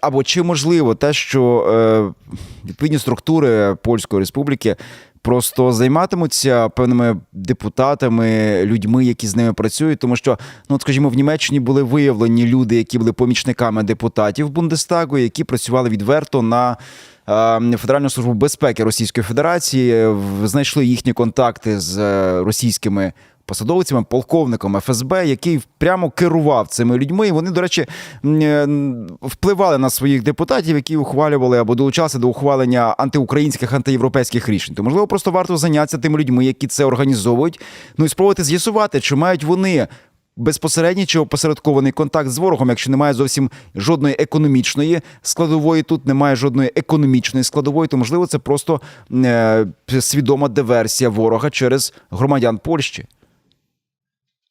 Або чи можливо те, що е, відповідні структури Польської республіки просто займатимуться певними депутатами, людьми, які з ними працюють, тому що, ну от, скажімо, в Німеччині були виявлені люди, які були помічниками депутатів Бундестагу, які працювали відверто на. е, Федеральну службу безпеки Російської Федерації знайшли їхні контакти з е, російськими посадовцями, полковником ФСБ, який прямо керував цими людьми. І вони, до речі, е, впливали на своїх депутатів, які ухвалювали або долучалися до ухвалення антиукраїнських, антиєвропейських рішень. То можливо, просто варто зайнятися тими людьми, які це організовують. Ну і спробувати з'ясувати, чи мають вони. Безпосередній чи опосередкований контакт з ворогом, якщо немає зовсім жодної економічної складової, тут немає жодної економічної складової, то можливо це просто е, свідома диверсія ворога через громадян Польщі.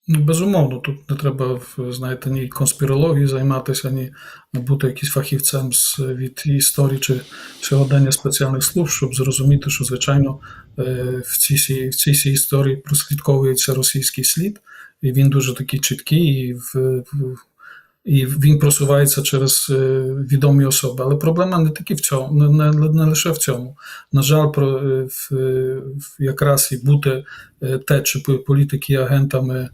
Ну, безумовно, тут не треба, знаєте, ні конспірології займатися, ні бути якийсь фахівцем з від історії чи сьогодення спеціальних служб, щоб зрозуміти, що звичайно е, в цій в цій історії прослідковується російський слід, і він дуже такий чіткий, і в, і він просувається через е, відомі особи. Але проблема не тільки в цьому, не, не, не лише в цьому. На жаль, про е, в, якраз і бути те, чи політики агентами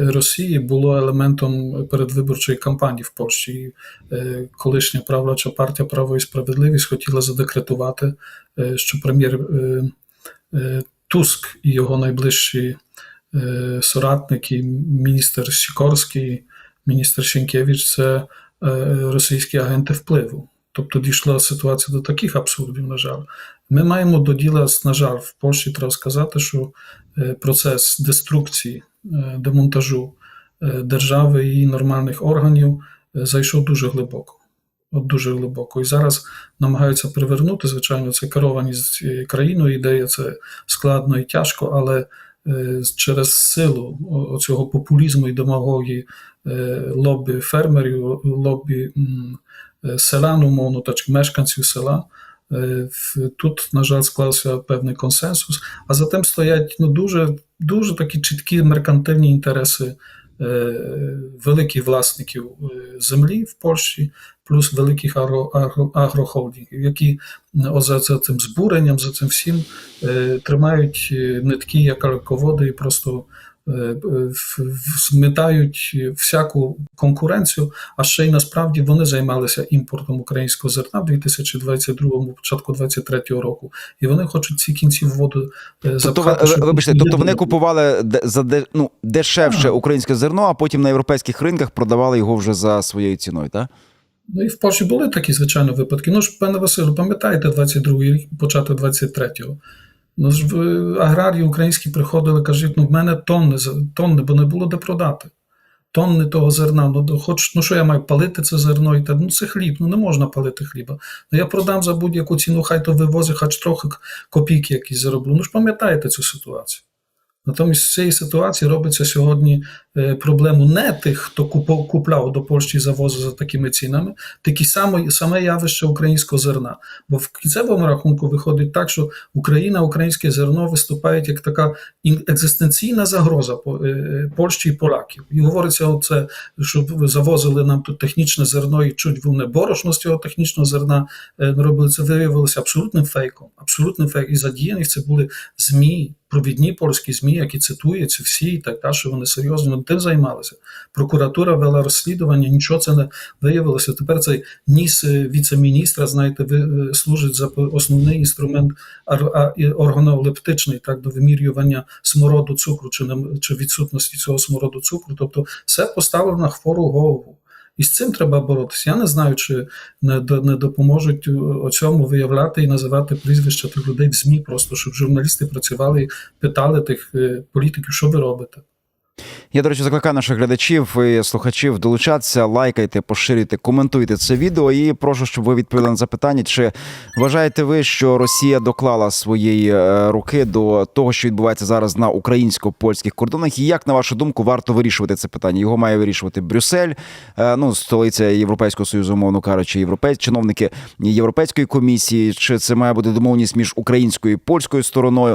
Росії було елементом передвиборчої кампанії в Польщі. І, е, Колишня правляча партія Право і справедливість хотіла задекретувати, е, що прем'єр е, е, Туск і його найближчі е, соратники, міністр Сікорський, міністр Сінкевич це е, російські агенти впливу. Тобто дійшла ситуація до таких абсурдів, на жаль. Ми маємо до діла, на жаль, в Польщі треба сказати, що е, процес деструкції, е, демонтажу е, держави і нормальних органів е, зайшов дуже глибоко. От дуже глибоко. І зараз намагаються привернути, звичайно, це керованість країною, ідея це складно і тяжко, але е, через силу цього популізму і демагогії е, лобі фермерів, лобі е, селян, умовно, так мешканців села. Е, Тут, на жаль, склався певний консенсус, а за тим стоять ну, дуже, дуже такі чіткі меркантильні інтереси е, великих власників е, землі в Польщі, плюс великих агро, агро, агрохолдингів, які за, цим збуренням, за цим всім тримають нитки як алководи і просто е, е, змітають всяку конкуренцію, а ще й насправді вони займалися імпортом українського зерна в 2022 початку 2023 року, і вони хочуть ці кінці в воду е, Тобто, запхати. щоб вибачте, тобто вони купували за ну, дешевше українське зерно, а потім на європейських ринках продавали його вже за своєю ціною, так? Ну і в Польщі були такі, звичайно, випадки. Ну ж, пане Василю, пам'ятаєте 22-й рік, початок 23-го. Ну ж аграрії українські приходили, кажуть, ну в мене тонни, тонни, бо не було де продати. Тонни того зерна. Ну, хоч, ну що я маю палити це зерно і так, ну це хліб, ну не можна палити хліба. Ну я продам за будь-яку ціну, хай то вивозить, хоч трохи копійки якісь зароблю. Ну ж пам'ятаєте цю ситуацію. Натомість з цієї ситуації робиться сьогодні е, проблему не тих, хто купляв до Польщі і за такими цінами, такі саме, саме явище українського зерна. Бо в кінцевому рахунку виходить так, що Україна, українське зерно виступають як така екзистенційна загроза е, е, Польщі і поляків. І говориться, оце, що завозили нам тут технічне зерно і чуть вони борошно з цього технічного зерна робили. Це виявилося абсолютним фейком. Абсолютним фейком. І задіяні це були ЗМІ, провідні польські ЗМІ, які цитуються всі, і так далі, що вони серйозно тим займалися. Прокуратура вела розслідування, нічого це не виявилося. Тепер цей ніс е, віце-міністра, знаєте, е, служить за основний інструмент органолептичний, так, до вимірювання смороду цукру чи, чи відсутності цього смороду цукру. Тобто все поставлено на хвору голову. І з цим треба боротися. Я не знаю, чи не, не допоможуть у цьому виявляти і називати прізвища тих людей в ЗМІ, просто щоб журналісти працювали питали тих е, політиків, що ви робите. Я, до речі, закликаю наших глядачів і слухачів долучатися, лайкайте, поширюйте, коментуйте це відео. І прошу, щоб ви відповіли на запитання, чи вважаєте ви, що Росія доклала свої е, руки до того, що відбувається зараз на українсько-польських кордонах, і як на вашу думку варто вирішувати це питання? Його має вирішувати Брюссель, е, ну столиця Європейського союзу, умовно кажучи, європейські чиновники Європейської комісії, чи це має бути домовленість між українською і польською стороною?